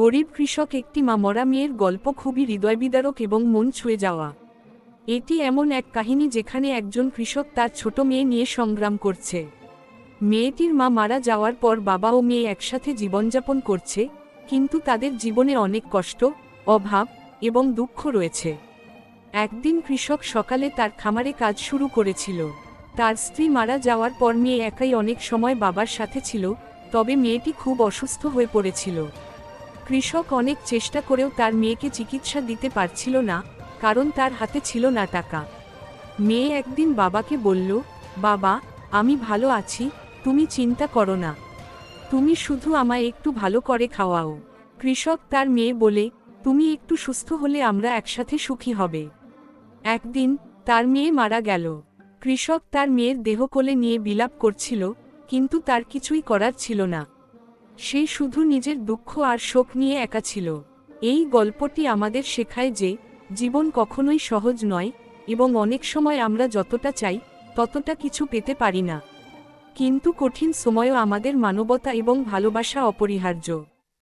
গরিব কৃষক একটি মা মরা মেয়ের গল্প খুবই হৃদয়বিদারক এবং মন ছুঁয়ে যাওয়া। এটি এমন এক কাহিনী যেখানে একজন কৃষক তার ছোট মেয়ে নিয়ে সংগ্রাম করছে। মেয়েটির মা মারা যাওয়ার পর বাবা ও মেয়ে একসাথে জীবনযাপন করছে, কিন্তু তাদের জীবনে অনেক কষ্ট, অভাব এবং দুঃখ রয়েছে। একদিন কৃষক সকালে তার খামারে কাজ শুরু করেছিল। তার স্ত্রী মারা যাওয়ার পর মেয়ে একাই অনেক সময় বাবার সাথে ছিল, তবে মেয়েটি খুব অসুস্থ হয়ে পড়েছিল। কৃষক অনেক চেষ্টা করেও তার মেয়েকে চিকিৎসা দিতে পারছিল না, কারণ তার হাতে ছিল না টাকা। মেয়ে একদিন বাবাকে বলল, বাবা, আমি ভালো আছি, তুমি চিন্তা করো না। তুমি শুধু আমায় একটু ভালো করে খাওয়াও। কৃষক তার মেয়ে বলে, তুমি একটু সুস্থ হলে আমরা একসাথে সুখী হবে। একদিন তার মেয়ে মারা গেল। কৃষক তার মেয়ের দেহ কোলে নিয়ে বিলাপ করছিল, কিন্তু তার কিছুই করার ছিল না। সে শুধু নিজের দুঃখ আর শোক নিয়ে একা ছিল। এই গল্পটি আমাদের শেখায় যে, জীবন কখনোই সহজ নয় এবং অনেক সময় আমরা যতটা চাই, ততটা কিছু পেতে পারি না। কিন্তু কঠিন সময়ও আমাদের মানবতা এবং ভালোবাসা অপরিহার্য।